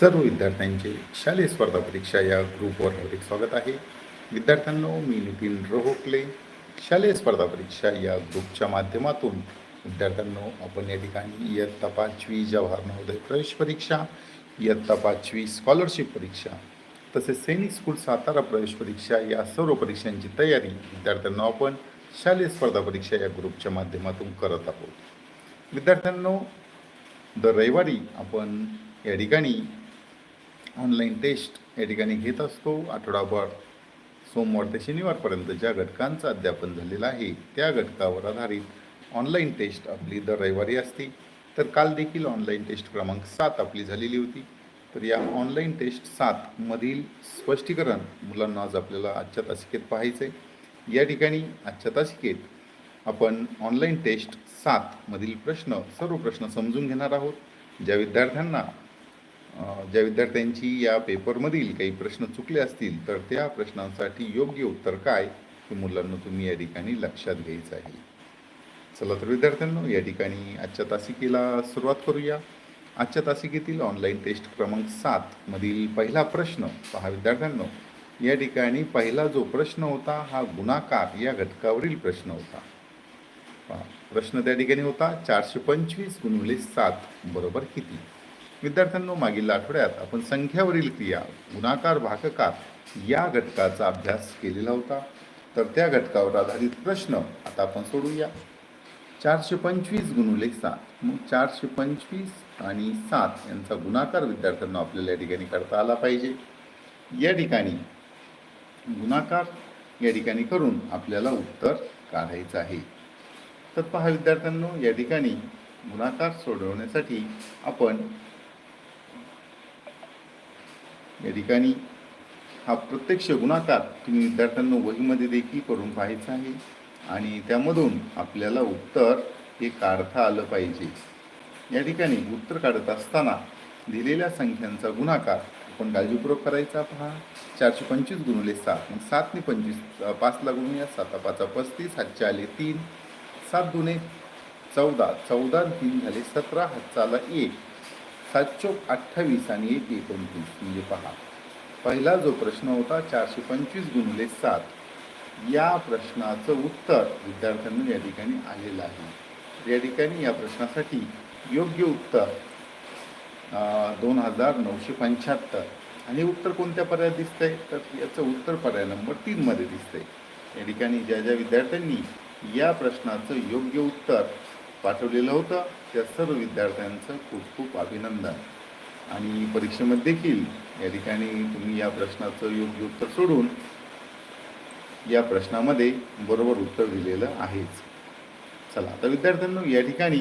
सर्व विद्यार्थ्यांचे शालेय स्पर्धा परीक्षा या ग्रुपवर हार्दिक स्वागत आहे. विद्यार्थ्यांनो मी नितीन रोहोकले. शालेय स्पर्धा परीक्षा या ग्रुपच्या माध्यमातून विद्यार्थ्यांनो आपण या ठिकाणी इयत्ता पाचवी जवाहर नवोदय प्रवेश परीक्षा इयत्ता पाचवी स्कॉलरशिप परीक्षा तसेच सैनिक स्कूल सातारा प्रवेश परीक्षा या सर्व परीक्षांची तयारी विद्यार्थ्यांनो आपण शालेय स्पर्धा परीक्षा या ग्रुपच्या माध्यमातून करत आहोत. विद्यार्थ्यांनो दर रविवारी आपण या ठिकाणी ऑनलाईन टेस्ट या ठिकाणी घेत असतो. आठवडाभर सोमवार ते शनिवारपर्यंत ज्या घटकांचं अध्यापन झालेलं आहे त्या घटकावर आधारित ऑनलाईन टेस्ट आपली दर रविवारी असते. तर काल देखील ऑनलाईन टेस्ट क्रमांक सात आपली झालेली होती. तर या ऑनलाईन टेस्ट सातमधील स्पष्टीकरण मुलांना आज आपल्याला आजच्या तासिकेत पाहायचं आहे. या ठिकाणी आजच्या तासिकेत आपण ऑनलाईन टेस्ट सातमधील प्रश्न सर्व प्रश्न समजून घेणार आहोत. ज्या विद्यार्थ्यांना ज्या विद्यार्थ्यांची या पेपरमधील काही प्रश्न चुकले असतील तर त्या प्रश्नांसाठी योग्य उत्तर काय हे मुलांना तुम्ही या ठिकाणी लक्षात घ्यायचं आहे. चला तर विद्यार्थ्यांनो या ठिकाणी आजच्या तासिकेला सुरुवात करूया. आजच्या तासिकेतील ऑनलाईन टेस्ट क्रमांक सात मधील पहिला प्रश्न पहा विद्यार्थ्यांनो. या ठिकाणी पहिला जो प्रश्न होता हा गुणाकार या घटकावरील प्रश्न होता. प्रश्न त्या ठिकाणी होता चारशे पंचवीस गुणिले सात बरोबर किती? विद्यार्थ्यांनो मागील आठवड्यात आपण संख्यावरील क्रिया गुणाकार भागकार या घटकाचा अभ्यास केलेला होता. तर त्या घटकावर आधारित प्रश्न आता आपण सोडूया. चारशे पंचवीस गुणुले सात. मग चारशे पंचवीस आणि सात यांचा गुणाकार विद्यार्थ्यांना आपल्याला या ठिकाणी करता आला पाहिजे. या ठिकाणी गुणाकार या ठिकाणी करून आपल्याला उत्तर काढायचं आहे. तर पहा विद्यार्थ्यांनो या ठिकाणी गुणाकार सोडवण्यासाठी आपण या ठिकाणी हा प्रत्यक्ष गुणाकार तुम्ही विद्यार्थ्यांना वहीमध्ये देखील करून पाहायचा आहे. आणि त्यामधून आपल्याला उत्तर हे काढता आलं पाहिजे. या ठिकाणी उत्तर काढत असताना दिलेल्या संख्यांचा गुणाकार आपण काळजीपूर्वक करायचा पहा. चारशे पंचवीस गुणुले सात मग सातने पंचवीस पाचला गुणूया साता पाचा पस्तीस हातचे आले तीन सात दुने चौदा चौदा तीन झाले सतरा हातचा आला एक. सात चोक अठ्ठावीस आणि एक एकोणतीस. म्हणजे पहा पहिला जो प्रश्न होता चारशे पंचवीस गुणिले सात. या प्रश्नाचं उत्तर विद्यार्थ्यांना या ठिकाणी आलेलं आहे. या ठिकाणी या प्रश्नासाठी योग्य उत्तर दोन हजार नऊशे पंच्याहत्तर. आणि उत्तर कोणत्या पर्यायात दिसतंय? तर याचं उत्तर पर्याय नंबर तीनमध्ये दिसतंय. या ठिकाणी ज्या ज्या विद्यार्थ्यांनी या प्रश्नाचं योग्य उत्तर पाठवलेलं होतं. त्या सर्व विद्यार्थ्यांचं खूप खूप अभिनंदन. आणि परीक्षेमध्ये देखील या ठिकाणी तुम्ही या प्रश्नाचं योग्य उत्तर सोडून या प्रश्नामध्ये बरोबर उत्तर दिलेलं आहेच. चला आता विद्यार्थ्यांना या ठिकाणी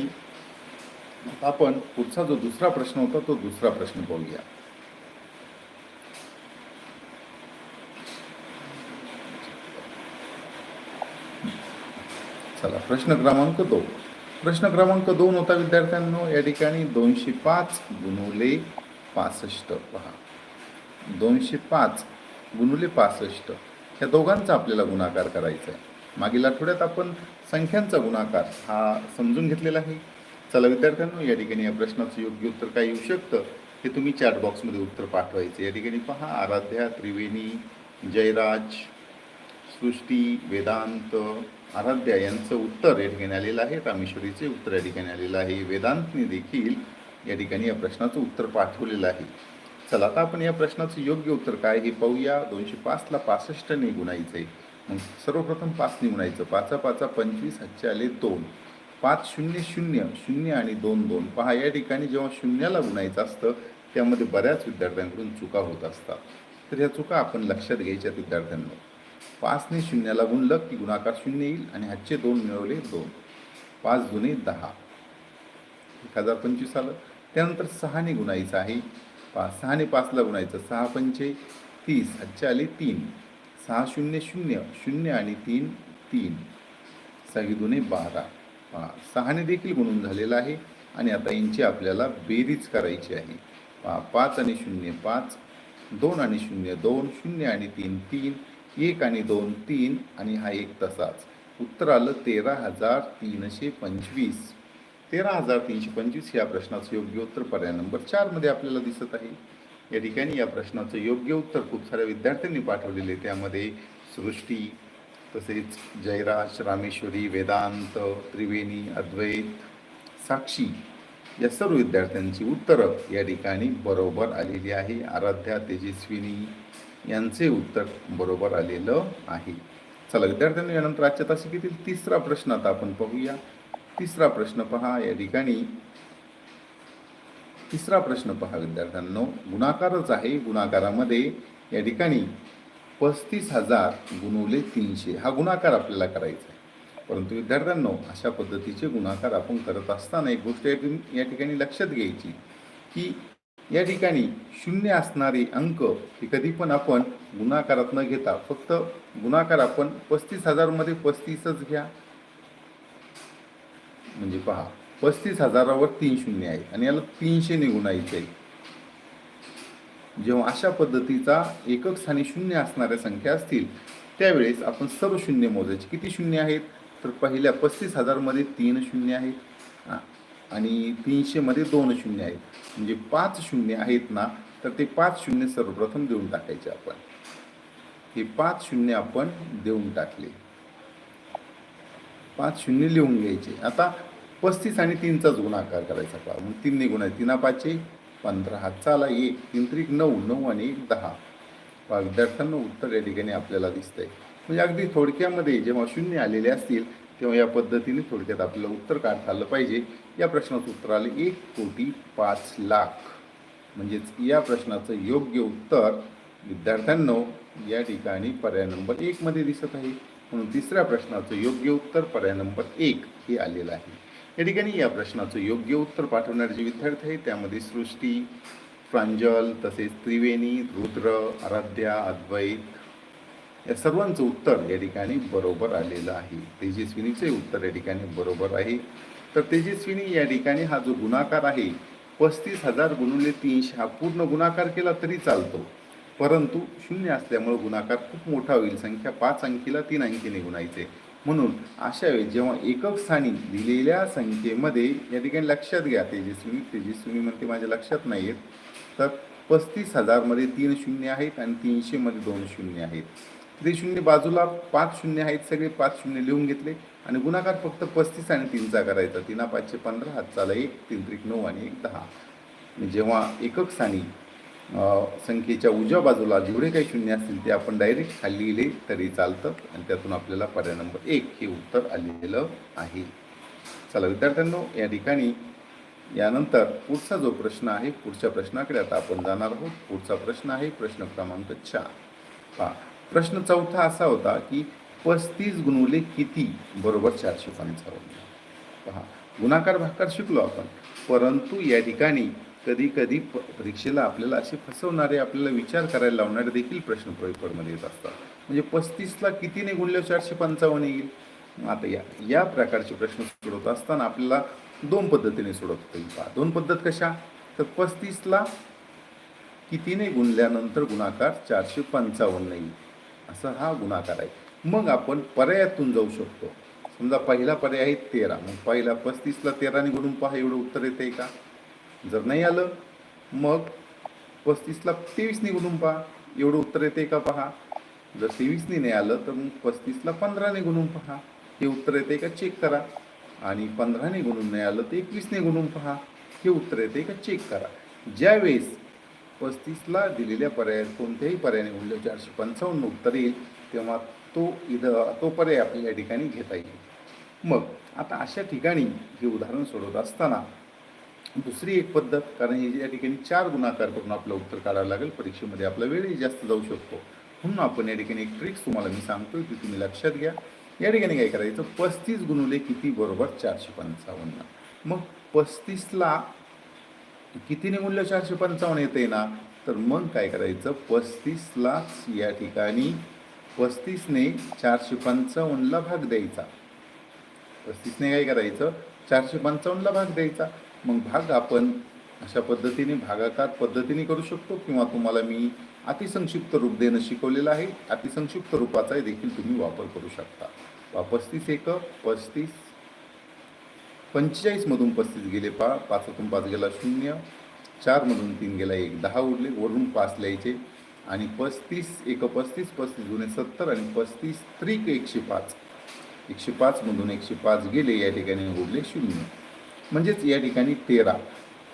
आपण पुढचा जो दुसरा प्रश्न होता तो दुसरा प्रश्न पाहूया. चला प्रश्न क्रमांक दोन. प्रश्न क्रमांक दोन होता विद्यार्थ्यांनो. या ठिकाणी दोनशे पाच गुणवले पासष्ट. पहा. दोनशे पाच गुणुले पासष्ट. ह्या दोघांचा आपल्याला गुणाकार करायचा आहे. मागील आठवड्यात आपण संख्यांचा गुणाकार हा समजून घेतलेला आहे. चला विद्यार्थ्यांनो या ठिकाणी या प्रश्नाचं योग्य उत्तर काय येऊ शकतं हे तुम्ही चॅट बॉक्समध्ये उत्तर पाठवायचे. या ठिकाणी पहा आराध्या त्रिवेणी जयराज सृष्टी वेदांत आराध्या यांचं उत्तर या ठिकाणी आलेलं आहे रामेश्वरीचे उत्तर या ठिकाणी आलेलं आहे. वेदांतने देखील या ठिकाणी या प्रश्नाचं उत्तर पाठवलेलं आहे. चला आता आपण या प्रश्नाचं योग्य उत्तर काय हे पाहूया. दोनशे पाचला पासष्टने गुणायचं आहे मग सर्वप्रथम पाचने गुणायचं पाचा पाचा पंचवीस हातचे आले दोन. पाच शून्य शून्य शून्य आणि दोन दोन. पहा या ठिकाणी जेव्हा शून्याला गुणायचं असतं त्यामध्ये बऱ्याच विद्यार्थ्यांकडून चुका होत असतात. तर ह्या चुका आपण लक्षात घ्यायच्या विद्यार्थ्यांना. पाचने शून्याला गुणलं की गुणाकार शून्य येईल आणि हातचे दोन मिळवले दोन. पाच जुने दहा. एक हजार पंचवीस आलं. त्यानंतर सहाने गुणायचं आहे. पाच सहाने पाचला गुणायचं. सहा पंचे तीस. हातचे आले तीन. सहा शून्य शून्य. शून्य आणि तीन तीन. सहा दुने बारा. पहा सहाने देखील गुणून झालेला आहे. आणि आता यांची आपल्याला बेरीज करायची आहे. पहा पाच आणि शून्य पाच. दोन आणि शून्य दोन. शून्य आणि तीन तीन. एक आणि दोन तीन आणि हा एक तसाच. उत्तर आलं तेरा हजार तीनशे पंचवीस. तेरा हजार तीनशे पंचवीस या प्रश्नाचं योग्य उत्तर पर्याय नंबर चारमध्ये आपल्याला दिसत आहे. या ठिकाणी या प्रश्नाचं योग्य उत्तर खूप साऱ्या विद्यार्थ्यांनी पाठवलेले त्यामध्ये सृष्टी तसेच जयराज रामेश्वरी वेदांत त्रिवेणी अद्वैत साक्षी या सर्व विद्यार्थ्यांची उत्तरं या ठिकाणी बरोबर आलेली आहे. आराध्या तेजस्विनी यांचे उत्तर बरोबर आलेलं आहे. चला विद्यार्थ्यांनी यानंतर आजच्या तासिकेतील तिसरा प्रश्न आता आपण पाहूया तिसरा प्रश्न पहा या ठिकाणी. तिसरा प्रश्न पहा विद्यार्थ्यांनो. गुणाकारच आहे. गुणाकारामध्ये या ठिकाणी पस्तीस हजार गुणवले तीनशे. हा गुणाकार आपल्याला करायचा आहे. परंतु विद्यार्थ्यांनो अशा पद्धतीचे गुणाकार आपण करत असताना एक गोष्ट या ठिकाणी लक्षात घ्यायची की या ठिकाणी शून्य असणारे अंक हे कधी पण आपण गुणाकारात न घेता फक्त गुणाकार आपण पस्तीस हजारमध्ये पस्तीसच घ्या. म्हणजे पहा पस्तीस हजारावर तीन शून्य आहे आणि याला तीनशेने गुणायचे आहे. जेव्हा अशा पद्धतीचा एकक स्थानी शून्य असणाऱ्या संख्या असतील त्यावेळेस आपण सर्व शून्य मोजायचे. किती शून्य आहेत? तर पहिल्या पस्तीस हजारमध्ये तीन शून्य आहेत. आणि तीनशेमध्ये दोन शून्य आहेत. म्हणजे पाच शून्य आहेत ना तर ते पाच शून्य सर्वप्रथम देऊन टाकायचे आपण. हे पाच शून्य आपण देऊन टाकले. पाच शून्य लिहून घ्यायचे. आता पस्तीस आणि तीनचाच गुणाकार करायचा पहा. मग तीनने गुणा तीना पाचशे पंधरा हात चाला एक तीन त्रिक नऊ नऊ आणि एक दहा. पहा विद्यार्थ्यांना उत्तर या ठिकाणी आपल्याला दिसतंय. म्हणजे अगदी थोडक्यामध्ये जेव्हा शून्य आलेले असतील तेव्हा या पद्धतीने थोडक्यात आपल्याला उत्तर काढता आलं पाहिजे. या प्रश्नाचं उत्तर आलं एक कोटी पाच लाख. म्हणजेच या प्रश्नाचं योग्य उत्तर विद्यार्थ्यांनो या ठिकाणी पर्याय नंबर एकमध्ये दिसत आहे. म्हणून तिसऱ्या प्रश्नाचं योग्य उत्तर पर्याय नंबर एक हे आलेलं आहे. या ठिकाणी या प्रश्नाचं योग्य उत्तर पाठवणारे जे विद्यार्थी आहेत त्यामध्ये सृष्टी प्रांजल तसेच त्रिवेणी रुद्र आराध्या अद्वैत या सर्वांचं उत्तर या ठिकाणी बरोबर आलेलं आहे. तेजस्विनीचे उत्तर या ठिकाणी बरोबर आहे. तर तेजस्विनी या ठिकाणी हा जो गुणाकार आहे पस्तीस हजार गुणुले तीनशे हा पूर्ण गुणाकार केला तरी चालतो. परंतु शून्य असल्यामुळे गुणाकार खूप मोठा होईल. संख्या पाच अंकीला तीन अंकीने गुणायचे. म्हणून अशा वेळी जेव्हा एकक स्थानी दिलेल्या संख्येमध्ये या ठिकाणी लक्षात घ्या तेजस्विनी तेजस्विनी म्हणते माझ्या लक्षात नाही आहेत तर पस्तीस हजारमध्ये तीन शून्य आहेत आणि तीनशेमध्ये दोन शून्य आहेत. त्रिशून्य शून्य बाजूला पाच शून्य आहेत सगळे पाच शून्य लिहून घेतले. आणि गुणाकार फक्त पस्तीस आणि तीनचा करायचा. तिना पाचशे पंधरा हात चाला एक तीन त्रिक नऊ आणि एक दहा. जेव्हा एकक स्थानी संख्येच्या उजव्या बाजूला जेवढे काही शून्य असतील ते आपण डायरेक्ट खाली लिहिले तरी चालतं. आणि त्यातून आपल्याला पर्याय नंबर एक हे उत्तर आलेलं आहे. चला विद्यार्थ्यांनो या ठिकाणी यानंतर पुढचा जो प्रश्न आहे पुढच्या प्रश्नाकडे आता आपण जाणार आहोत. पुढचा प्रश्न आहे प्रश्न क्रमांक चार. पहा. प्रश्न चौथा असा होता की पस्तीस गुणवले किती? बरोबर चारशे पंचावन्न. पहा गुणाकार भाकार शिकलो आपण. परंतु या ठिकाणी कधी कधी प परीक्षेला आपल्याला असे फसवणारे आपल्याला विचार करायला लावणारे देखील प्रश्न पेपरमध्ये येत असतात. म्हणजे पस्तीसला कितीने गुणले चारशे पंचावन्न येईल? आता या या प्रकारचे प्रश्न सोडवत असताना आपल्याला दोन पद्धतीने सोडवता येईल. पहा दोन पद्धत कशा? तर पस्तीसला कितीने गुणल्यानंतर गुणाकार चारशे पंचावन्न येईल? असा हा गुणाकार आहे. मग आपण पर्यायातून जाऊ शकतो. समजा पहिला पर्याय आहे तेरा. मग पहिला पस्तीसला तेराने गुणून पहा एवढं उत्तर येते का? जर नाही आलं मग पस्तीसला तेवीसने गुणून पहा. एवढं उत्तर येते का पहा? जर तेवीसने नाही आलं तर मग पस्तीसला पंधराने गुणून पहा. हे उत्तर येते का? चेक करा. आणि पंधराने गुणून नाही आलं तर एकवीसने गुणून पहा. हे उत्तर येते का? चेक करा. ज्यावेळेस पस्तीसला दिलेल्या पर्यायात कोणत्याही पर्यायाने मूल्य चारशे पंचावन्न उत्तर येईल तेव्हा तो इथं तो पर्याय आपल्याला या ठिकाणी घेता येईल. मग आता अशा ठिकाणी हे उदाहरण सोडवत असताना दुसरी एक पद्धत कारण हे या ठिकाणी चार गुणाकार करून आपलं उत्तर काढावं लागेल परीक्षेमध्ये आपला वेळही जास्त जाऊ शकतो. म्हणून आपण या ठिकाणी एक ट्रिक्स तुम्हाला मी सांगतोय की तुम्ही लक्षात घ्या. या ठिकाणी काय करायचं? पस्तीस गुणुले किती बरोबर चारशे पंचावन्न? मग पस्तीसला कितीने मूल्य चारशे पंचावन्न येते ना? तर मग काय करायचं? पस्तीसलाच या ठिकाणी पस्तीसने चारशे पंचावन्नला भाग द्यायचा. पस्तीसने काय करायचं? चारशे पंचावन्नला भाग द्यायचा. मग भाग आपण अशा पद्धतीने भागाकार पद्धतीने करू शकतो किंवा तुम्हाला मी अतिसंक्षिप्त रूप देणं शिकवलेलं आहे. अतिसंक्षिप्त रूपाचाही देखील तुम्ही वापर करू शकता. पस्तीस एक पस्तीस पंचेचाळीसमधून पस्तीस गेले पहा पाचातून पाच गेला शून्य चारमधून तीन गेला एक दहा उरले वरून पाच लिहायचे. आणि पस्तीस एक पस्तीस पस्तीस जुने सत्तर आणि पस्तीस त्रिक एकशे पाच. एकशे पाचमधून एकशे पाच गेले या ठिकाणी उरले शून्य. म्हणजेच या ठिकाणी तेरा.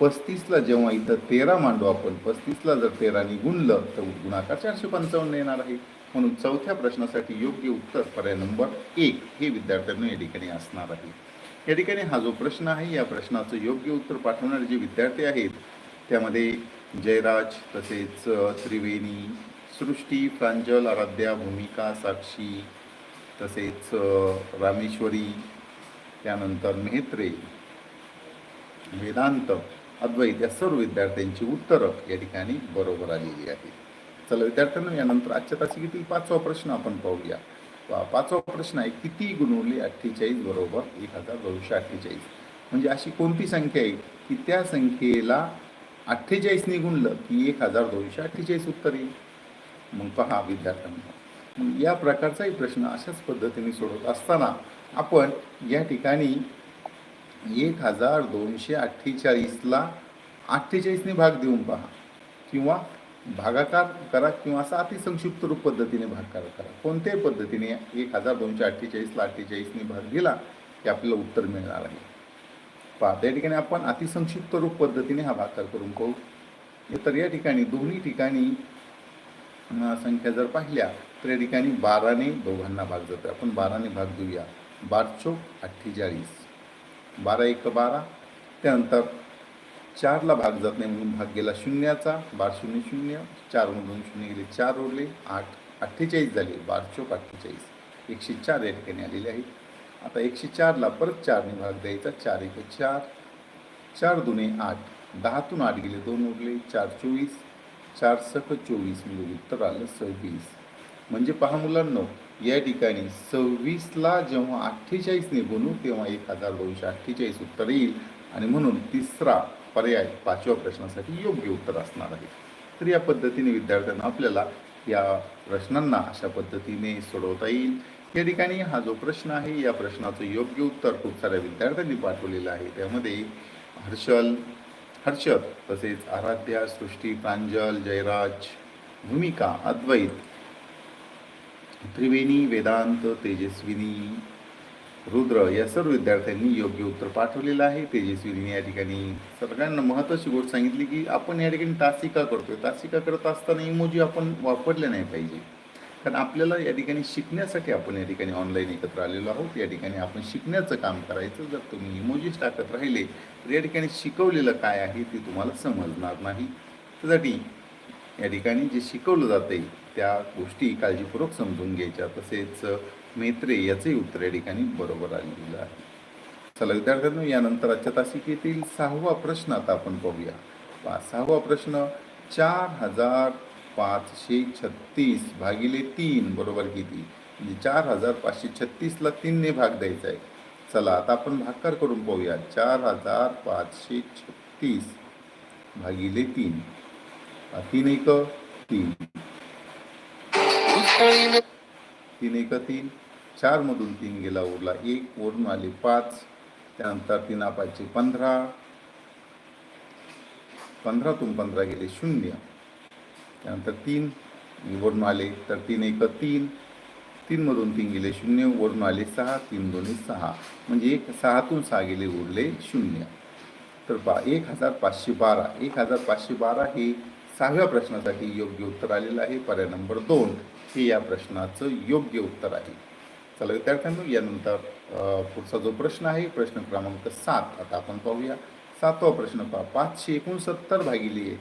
पस्तीसला जेव्हा इथं तेरा मांडू आपण पस्तीसला जर तेराने गुणलं तर गुणाकार चारशे पंचावन्न येणार आहे. म्हणून चौथ्या प्रश्नासाठी योग्य उत्तर पर्याय नंबर एक हे विद्यार्थ्यांना या ठिकाणी असणार आहे. या ठिकाणी हा जो प्रश्न आहे या प्रश्नाचं योग्य उत्तर पाठवणारे जे विद्यार्थी आहेत त्यामध्ये जयराज तसेच त्रिवेणी सृष्टी प्रांजल आराध्या भूमिका साक्षी तसेच रामेश्वरी त्यानंतर मेहत्रे वेदांत अद्वैत या सर्व विद्यार्थ्यांची उत्तरं या ठिकाणी बरोबर आलेली आहेत. चला विद्यार्थ्यांना यानंतर आजच्या तासिकेतील पाचवा प्रश्न आपण पाहूया. पाचवा प्रश्न आहे किती गुणवले अठ्ठेचाळीस बरोबर एक हजार दोनशे अठ्ठेचाळीस? म्हणजे अशी कोणती संख्या आहे की त्या संख्येला अठ्ठेचाळीसने गुणलं की एक हजार दोनशे अठ्ठेचाळीस उत्तर येईल? मग पहा विद्यार्थ्यांना. मग या प्रकारचाही प्रश्न अशाच पद्धतीने सोडवत असताना आपण या ठिकाणी एक हजार दोनशे अठ्ठेचाळीसला अठ्ठेचाळीसने भाग देऊन पहा. किंवा भागाकार करा किंवा असा अतिसंक्षिप्त रूप पद्धतीने भागाकार करा. कोणत्याही पद्धतीने एक हजार दोनशे अठ्ठेचाळीसला अठ्ठेचाळीसने भाग दिला की आपल्याला उत्तर मिळणार आहे. पहा त्या ठिकाणी आपण अतिसंक्षिप्त रूप पद्धतीने हा भागाकार करून पाहू. तर या ठिकाणी दोन्ही ठिकाणी संख्या जर पाहिल्या तर या ठिकाणी बाराने दोघांना भाग जातो आपण बाराने भाग देऊया. बार चौक अठ्ठेचाळीस. बारा एक बारा. त्यानंतर चारला भाग जात नाही म्हणून भाग गेला शून्याचा बार शून्य शून्य चारमधून शून्य गेले चार उरले आठ अठ्ठेचाळीस झाले बार चौक अठ्ठेचाळीस एकशे चार या ठिकाणी आलेले आहेत. आता एकशे चारला परत चारने भाग द्यायचा चार एक चार चार दुने आठ दहातून आठ गेले दोन उरले चार चोवीस चार सख चोवीस म्हणजे उत्तर आलं सव्वीस. म्हणजे पहा मुलांनो या ठिकाणी सव्वीसला जेव्हा अठ्ठेचाळीसने बनू तेव्हा एक हजार दोनशे अठ्ठेचाळीस उत्तर येईल. आणि म्हणून तिसरा पर्याय पाचव्या प्रश्नासाठी योग्य उत्तर असणार आहे. तर या पद्धतीने विद्यार्थ्यांना आपल्याला या प्रश्नांना अशा पद्धतीने सोडवता येईल. या ठिकाणी हा जो प्रश्न आहे या प्रश्नाचं योग्य उत्तर खूप साऱ्या विद्यार्थ्यांनी पाठवलेलं आहे. त्यामध्ये हर्षल हर्षद तसेच आराध्या सृष्टी प्रांजल जयराज भूमिका अद्वैत त्रिवेणी वेदांत तेजस्विनी रुद्र या सर्व विद्यार्थ्यांनी योग्य उत्तर पाठवलेलं आहे. तेजस्वीने या ठिकाणी सगळ्यांना महत्त्वाची गोष्ट सांगितली की आपण या ठिकाणी तासिका करतोय. तासिका करत असताना इमोजी आपण वापरले नाही पाहिजे. कारण आपल्याला या ठिकाणी शिकण्यासाठी आपण या ठिकाणी ऑनलाईन एकत्र आलेलो आहोत. या ठिकाणी आपण शिकण्याचं काम करायचं. जर तुम्ही इमोजीस टाकत राहिले तर या ठिकाणी शिकवलेलं काय आहे ते तुम्हाला समजणार नाही. त्यासाठी या ठिकाणी जे शिकवलं जाते त्या गोष्टी काळजीपूर्वक समजून घ्यायच्या. तसेच मेत्रे याचंही उत्तर या ठिकाणी बरोबर आलेलं आहे. चला विद्यार्थ्यांनो यानंतर आजच्या तासिकेतील सहावा प्रश्न आता आपण पाहूया. सहावा प्रश्न चार हजार पाचशे छत्तीस भागिले तीन बरोबर किती? म्हणजे चार हजार पाचशे छत्तीसला तीनने भाग द्यायचा आहे. चला आता आपण भागकार करून पाहूया. चार हजार पाचशे छत्तीस भागिले तीन. तीन एक तीन. तीन एक तीन. चारमधून तीन गेला उरला एक वरून आले पाच त्यानंतर तीन पाचशे पंधरा. पंधरातून पंधरा गेले शून्य. त्यानंतर तीन वरून आले तर तीन एक तीन. तीनमधून तीन गेले शून्य वरून आले सहा तीन दोन्ही सहा. म्हणजे एक सहातून सहा गेले उरले शून्य. तर पा एक हजार पाचशे बारा. एक हजार पाचशे बारा हे सहाव्या प्रश्नासाठी योग्य उत्तर आलेलं आहे. पर्याय नंबर दोन हे या प्रश्नाचं योग्य उत्तर आहे. चला विद्यार्थ्यांनो यानंतर पुढचा जो प्रश्न आहे प्रश्न क्रमांक सात. आता आपण पाहूया. सातवा प्रश्न पहा. पाचशे एकोणसत्तर भागिले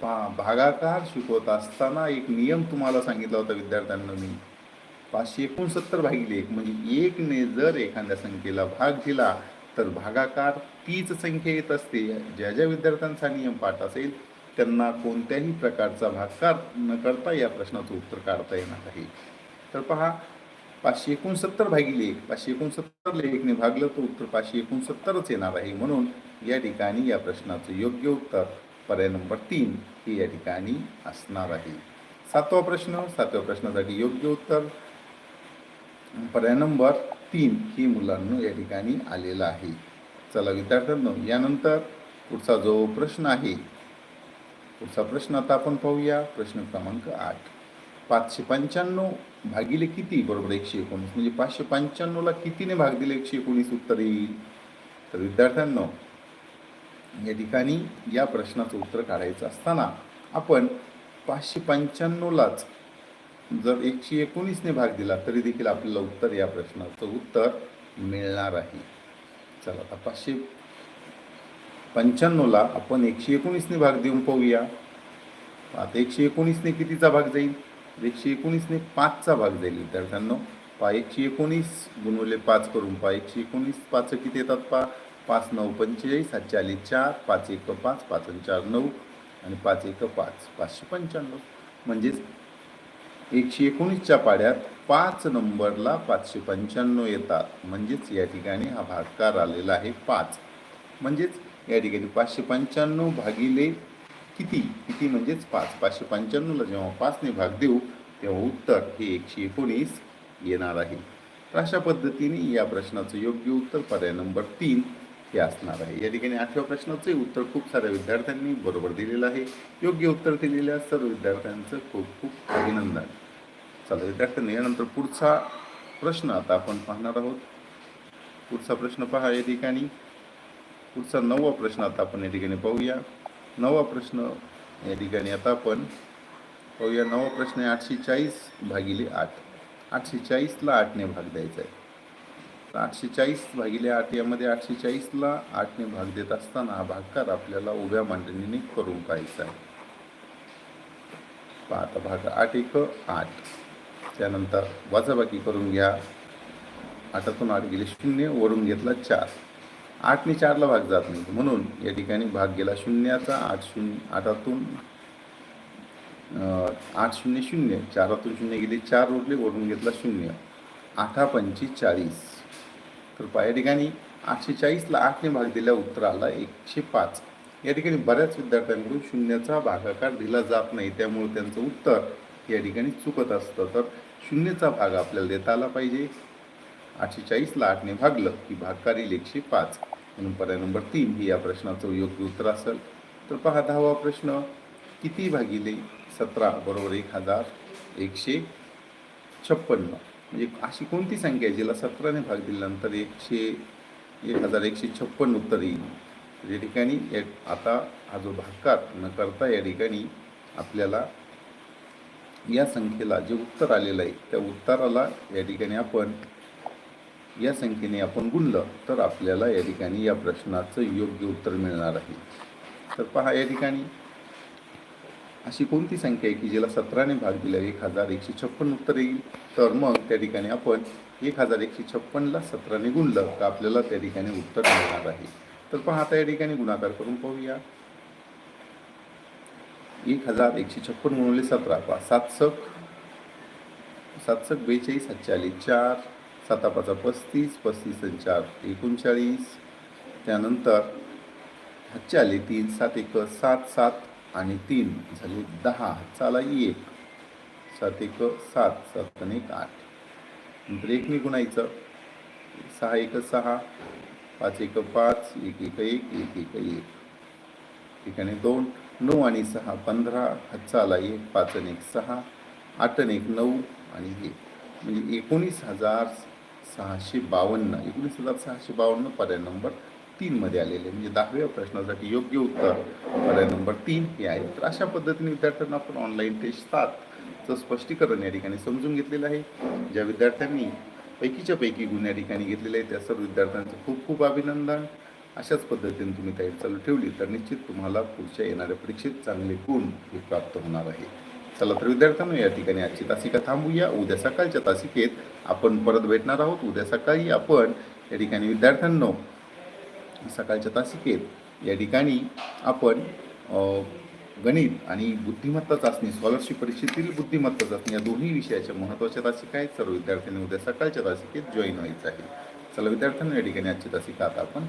पहा भागाकार शिकवत असताना एक नियम तुम्हाला सांगितला होता विद्यार्थ्यांना मी. पाचशे एकोणसत्तर भागिले एक म्हणजे एकने जर एखाद्या संख्येला भाग दिला तर भागाकार तीच संख्या येत असते. ज्या ज्या विद्यार्थ्यांचा नियम पाठ असेल त्यांना कोणत्याही प्रकारचा भागाकार न करता या प्रश्नाचं उत्तर काढता येणार आहे. तर पहा पाचशे एकोणसत्तर भागिले एक पाचशे एकोणसत्तरला एकने भागलं तर उत्तर पाचशे एकोणसत्तरच येणार आहे. म्हणून या ठिकाणी या प्रश्नाचं योग्य उत्तर पर्याय नंबर तीन हे या ठिकाणी असणार आहे. सातवा प्रश्न सातव्या प्रश्नासाठी योग्य उत्तर पर्याय नंबर तीन ही मुलांना या ठिकाणी आलेलं आहे. चला विद्यार्थ्यांनो यानंतर पुढचा जो प्रश्न आहे पुढचा प्रश्न आता आपण पाहूया. प्रश्न क्रमांक आठ. पाचशे पंच्याण्णव भागिले किती? बरोबर एकशे एकोणीस. म्हणजे पाचशे पंच्याण्णवला कितीने भाग दिले? एकशे एकोणीस उत्तर? येईल तर विद्यार्थ्यांना या ठिकाणी या प्रश्नाचं उत्तर काढायचं असताना आपण पाचशे पंच्याण्णवलाच जर एकशे एकोणीसने भाग दिला तरी देखील आपल्याला उत्तर या प्रश्नाचं उत्तर मिळणार आहे. चला आता पाचशे पंच्याण्णवला आपण एकशे एकोणीसने भाग देऊन पाहूया. आता एकशे एकोणीसने कितीचा भाग जाईल? एकशे एकोणीसने पाचचा भाग जाईल विद्यार्थ्यांना. पा एकशे एकोणीस गुणवले पाच करून पा एकशे एकोणीस पाच किती येतात पा पाच नऊ पंचेचाळीस सातशे आले चार पाच एक पाच पाच चार नऊ आणि पाच एक पाच पाचशे पंच्याण्णव. म्हणजेच एकशे एकोणीसच्या पाड्यात पाच नंबरला पाचशे पंच्याण्णव येतात. म्हणजेच या ठिकाणी हा भागकार आलेला आहे पाच. म्हणजेच या ठिकाणी पाचशे पंच्याण्णव भागिले किती? किती म्हणजेच पाच. पाचशे पंच्याण्णवला जेव्हा पाचने भाग देऊ तेव्हा उत्तर हे एकशे एकोणीस येणार आहे. तर अशा पद्धतीने या प्रश्नाचं योग्य उत्तर पर्याय नंबर तीन हे असणार आहे. या ठिकाणी आठव्या प्रश्नाचे उत्तर खूप साऱ्या विद्यार्थ्यांनी बरोबर दिलेलं आहे. योग्य उत्तर दिलेल्या सर्व विद्यार्थ्यांचं खूप खूप अभिनंदन. चला विद्यार्थ्यांनी यानंतर पुढचा प्रश्न आता आपण पाहणार आहोत. पुढचा प्रश्न पहा या ठिकाणी. पुढचा नववा प्रश्न आता आपण या ठिकाणी पाहूया. नवा प्रश्न या ठिकाणी. आता आपण पाहूया नवा प्रश्न आहे आठशे चाळीस भागिले आठ. आठशे चाळीसला आठने भाग द्यायचा आहे. तर आठशे चाळीस भागिले आठ यामध्ये आठशे चाळीसला आठने भाग देत असताना हा भागकार आपल्याला उभ्या मांडणीने करून पाहायचा आहे. पहा आता भाग आठ एक आठ. त्यानंतर वजाबाकी करून घ्या. आठातून आठ गेले शून्य वरून घेतला चार. आठने चारला भाग जात नाही. म्हणून या ठिकाणी भाग गेला शून्याचा आठ शून्य आठातून आठ शून्य शून्य चारातून शून्य गेले चार उरले वरून घेतला शून्य. आठा पंची चाळीस. तर या ठिकाणी आठशे चाळीसला आठने भाग दिल्या उत्तर आला एकशे पाच. या ठिकाणी बऱ्याच विद्यार्थ्यांकडून शून्याचा भागाकार दिला जात नाही. त्यामुळे त्यांचं उत्तर या ठिकाणी चुकत असतं. तर शून्याचा भाग आपल्याला देता आला पाहिजे. आठशे चाळीसला आठने भागलं की भागकारील एकशे पाच. म्हणून पर्याय नंबर तीन ही या प्रश्नाचं योग्य उत्तर असेल. तर पहा दहावा प्रश्न किती भागिले सतरा बरोबर एक हजार एकशे छप्पन्न? म्हणजे अशी कोणती संख्या आहे जिला सतराने भाग दिल्यानंतर एकशे एक हजार एकशे छप्पन्न उत्तर येईल? या ठिकाणी या आता हा जो भागकार न करता या ठिकाणी आपल्याला या संख्येला जे उत्तर आलेलं आहे त्या उत्तराला या ठिकाणी आपण या संख्येने आपण गुणलं तर आपल्याला या ठिकाणी या प्रश्नाचं योग्य उत्तर मिळणार आहे. तर पहा या ठिकाणी. अशी कोणती संख्या आहे की जिला सतराने भाग दिला एक हजार एकशे छप्पन उत्तर येईल? तर मग त्या ठिकाणी आपण एक हजार एकशे छप्पनला सतराने गुणलं तर आपल्याला त्या ठिकाणी उत्तर मिळणार आहे. तर पहा आता या ठिकाणी गुणाकार करून पाहूया. एक हजार एकशे छप्पन गुणवले सतरा पहा सातसक सातसक बेचाळीस सातशे आले चार सातापाचा पाचा पस्तीस पस्तीस आणि चार एकोणचाळीस. त्यानंतर हातचे आले तीन सात एक सात सात आणि तीन. झाले दहा चाला एक. सात एक सात सात आणि एक आठ. नंतर एक निघुणायचं सहा एक सहा. पाच एक पाच. एक एक एक एक एक एक. ठिकाणी दोन नऊ आणि सहा पंधरा. हातचा आला एक पाच आणि एक सहा. आठ आणि एक नऊ आणि एक म्हणजे एकोणीस हजार सहाशे बावन्न एकोणीस हजार सहाशे बावन्न पर्याय नंबर तीनमध्ये आलेले. म्हणजे दहाव्या प्रश्नासाठी योग्य उत्तर पर्याय नंबर तीन हे आहे तर अशा पद्धतीने विद्यार्थ्यांना आपण ऑनलाईन टेस्ट सातचं स्पष्टीकरण या ठिकाणी समजून घेतलेलं आहे. ज्या विद्यार्थ्यांनी पैकीच्या पैकी गुण या ठिकाणी घेतलेले आहे त्या सर्व विद्यार्थ्यांचं खूप खूप अभिनंदन. अशाच पद्धतीने तुम्ही तयारी चालू ठेवली तर निश्चित तुम्हाला पुढच्या येणाऱ्या परीक्षेत चांगले गुण हे प्राप्त होणार आहे चला तर विद्यार्थ्यांनो या ठिकाणी आजची तासिका थांबूया. उद्या सकाळच्या तासिकेत आपण परत भेटणार आहोत. उद्या सकाळी आपण या ठिकाणी विद्यार्थ्यांनो सकाळच्या तासिकेत या ठिकाणी आपण गणित आणि बुद्धिमत्ता चाचणी स्कॉलरशिप परीक्षेतील बुद्धिमत्ता चाचणी या दोन्ही विषयाच्या महत्त्वाच्या तासिका आहेत. सर्व विद्यार्थ्यांनी उद्या सकाळच्या तासिकेत जॉईन व्हायचं आहे. चला विद्यार्थ्यांना या ठिकाणी आजची तासिका आता आपण